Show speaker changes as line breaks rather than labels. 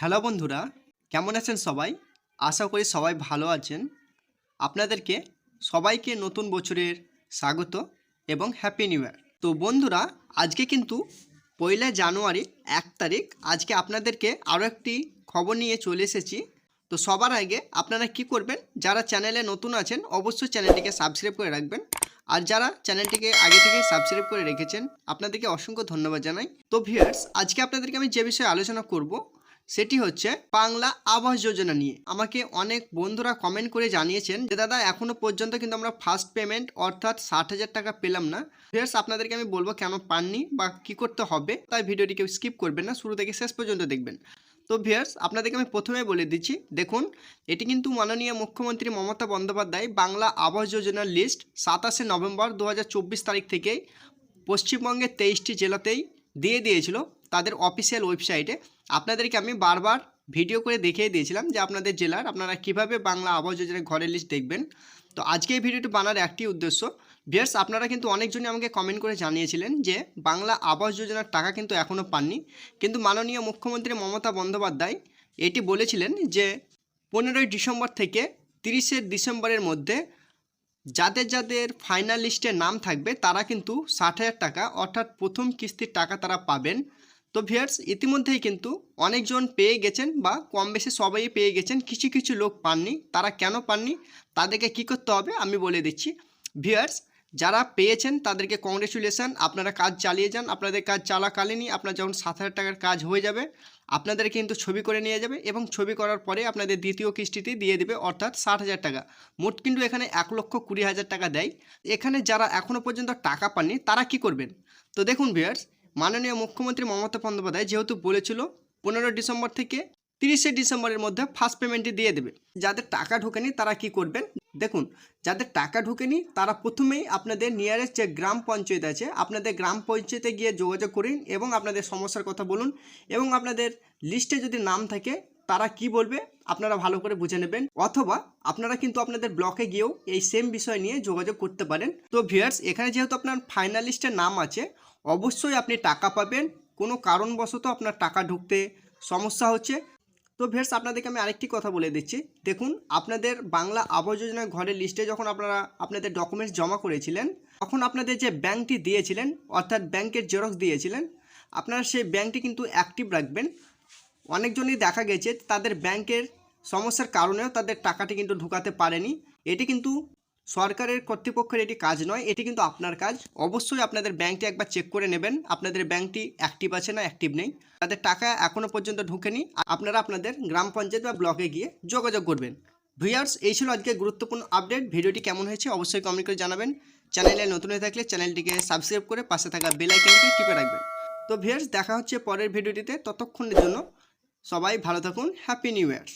Hello বন্ধুরা, কেমন আছেন সবাই? আশা করি সবাই ভালো আছেন। আপনাদেরকে সবাইকে নতুন বছরের স্বাগত এবং হ্যাপি নিউ ইয়ার তো বন্ধুরা, আজকে কিন্তু পয়লা জানুয়ারি এক তারিখ, আজকে আপনাদেরকে আরও একটি খবর নিয়ে চলে এসেছি। তো সবার আগে আপনারা কি করবেন, যারা চ্যানেলে নতুন আছেন, অবশ্যই চ্যানেলটিকে সাবস্ক্রাইব করে রাখবেন। আর যারা চ্যানেলটিকে আগে থেকে সাবস্ক্রাইব করে রেখেছেন, আপনাদেরকে অসংখ্য ধন্যবাদ জানাই। তো ভিউয়ার্স, আজকে আপনাদেরকে আমি যে বিষয়ে আলোচনা করব সেটি হচ্ছে বাংলা আবাস যোজনা নিয়ে। আমাকে অনেক বন্ধুরা কমেন্ট করে জানিয়েছেন যে, দাদা, এখনও পর্যন্ত কিন্তু আমরা ফার্স্ট পেমেন্ট অর্থাৎ ষাট হাজার টাকা পেলাম না। ভিউয়ার্স আপনাদেরকে আমি বলব কেন পাননি বা কি করতে হবে? তাই ভিডিওটি কেউ স্কিপ করবেন না। শুরু থেকে শেষ পর্যন্ত দেখবেন। তো ভিউয়ার্স আপনাদেরকে আমি প্রথমে বলে দিচ্ছি, দেখুন, এটি কিন্তু মাননীয় মুখ্যমন্ত্রী মমতা বন্দ্যোপাধ্যায় বাংলা আবাস যোজনার লিস্ট সাতাশে নভেম্বর দু হাজার চব্বিশ তারিখ থেকেই পশ্চিমবঙ্গের তেইশটি জেলাতেই দিয়ে দিয়েছিল। তাদের অফিসিয়াল ওয়েবসাইটে আপনাদেরকে আমি বারবার ভিডিও করে দেখিয়ে দিয়েছিলাম যে আপনাদের জেলার আপনারা কীভাবে বাংলা আবাস যোজনার ঘরের লিস্ট দেখবেন। তো আজকে এই ভিডিওটি বানার একটি উদ্দেশ্য। ভিয়ার্স আপনারা কিন্তু অনেকজনই আমাকে কমেন্ট করে জানিয়েছিলেন যে বাংলা আবাস যোজনার টাকা কিন্তু এখনও পাননি। কিন্তু মাননীয় মুখ্যমন্ত্রী মমতা বন্দ্যোপাধ্যায় এটি বলেছিলেন যে পনেরোই ডিসেম্বর থেকে তিরিশে ডিসেম্বরের মধ্যে যাদের যাদের ফাইনাল লিস্টে নাম থাকবে তারা কিন্তু ষাট হাজার টাকা অর্থাৎ প্রথম কিস্তির টাকা তারা পাবেন। তো ভিয়ার্স ইতিমধ্যেই কিন্তু অনেকজন পেয়ে গেছেন বা কম বেশি সবাই পেয়ে গেছেন। কিছু কিছু লোক পাননি। তারা কেন পাননি? তাদেরকে কি করতে হবে? আমি বলে দিচ্ছি। ভিয়ার্স যারা পেয়েছেন তাদেরকে কংগ্রেচুলেশন আপনারা কাজ চালিয়ে যান। আপনাদের কাজ চালাকালীনই আপনার যখন সাত হাজার টাকার কাজ হয়ে যাবে আপনাদের কিন্তু ছবি করে নিয়ে যাবে এবং ছবি করার পরে আপনাদের দ্বিতীয় কিস্তিতে দিয়ে দেবে অর্থাৎ ষাট হাজার টাকা। মোট কিন্তু এখানে এক লক্ষ কুড়ি হাজার টাকা দেয়। এখানে যারা এখনও পর্যন্ত টাকা পাননি, তারা কি করবেন? তো দেখুন ভিয়ার্স মাননীয় মুখ্যমন্ত্রী মমতা বন্দ্যোপাধ্যায় যেহেতু বলেছিল, পনেরো ডিসেম্বর থেকে তিরিশে ডিসেম্বরের মধ্যে ফার্স্ট পেমেন্টটি দিয়ে দেবে। যাদের টাকা ঢোকেনি, তারা কি করবেন? দেখুন, যাদের টাকা ঢোকেনি, তারা প্রথমেই আপনাদের নিয়ারেস্ট যে গ্রাম পঞ্চায়েত আছে, আপনাদের গ্রাম পঞ্চায়েতে গিয়ে যোগাযোগ করুন এবং আপনাদের সমস্যার কথা বলুন এবং আপনাদের লিস্টে যদি নাম থাকে তারা কি বলবে আপনারা ভালো করে বুঝে নেবেন। অথবা আপনারা কিন্তু আপনাদের ব্লকে গিয়েও এই সেম বিষয় নিয়ে যোগাযোগ করতে পারেন। তো ভিউয়ার্স এখানে যেহেতু আপনার ফাইনালিস্টের নাম আছে, অবশ্যই আপনি টাকা পাবেন। কোনো কারণবশত আপনার টাকা ঢুকতে সমস্যা হচ্ছে। তো ভের্স আপনাদেরকে আমি আরেকটি কথা বলে দিচ্ছি। দেখুন, আপনাদের বাংলা আবাস যোজনার ঘরের লিস্টে যখন আপনারা আপনাদের ডকুমেন্টস জমা করেছিলেন, তখন আপনাদের যে ব্যাংকটি দিয়েছিলেন, অর্থাৎ ব্যাংকের জেরক্স দিয়েছিলেন, আপনারা সেই ব্যাংকটি কিন্তু অ্যাক্টিভ রাখবেন। অনেকজনই দেখা গেছে, তাদের ব্যাংকের সমস্যার কারণেও তাদের টাকাটি কিন্তু ঢুকাতে পারেনি। এটি কিন্তু সরকারের কর্তৃপক্ষের এটি কাজ নয়, এটি কিন্তু আপনার কাজ। অবশ্যই আপনাদের ব্যাংকটি একবার চেক করে নেবেন, আপনাদের ব্যাংকটি অ্যাক্টিভ আছে না অ্যাক্টিভ নেই। তাদের টাকা এখনও পর্যন্ত ঢুকেনি আপনারা আপনাদের গ্রাম পঞ্চায়েত বা ব্লকে গিয়ে যোগাযোগ করবেন। ভিউয়ার্স, এই ছিল আজকে গুরুত্বপূর্ণ আপডেট। ভিডিওটি কেমন হয়েছে অবশ্যই কমেন্ট করে জানাবেন। চ্যানেলে নতুন হয়ে থাকলে চ্যানেলটিকে সাবস্ক্রাইব করে পাশে থাকা বেল আইকনটিকে টিপে রাখবেন। তো ভিউয়ার্স, দেখা হচ্ছে পরের ভিডিওটিতে। ততক্ষণের জন্য সবাই ভালো থাকুন হ্যাপি নিউ ইয়ার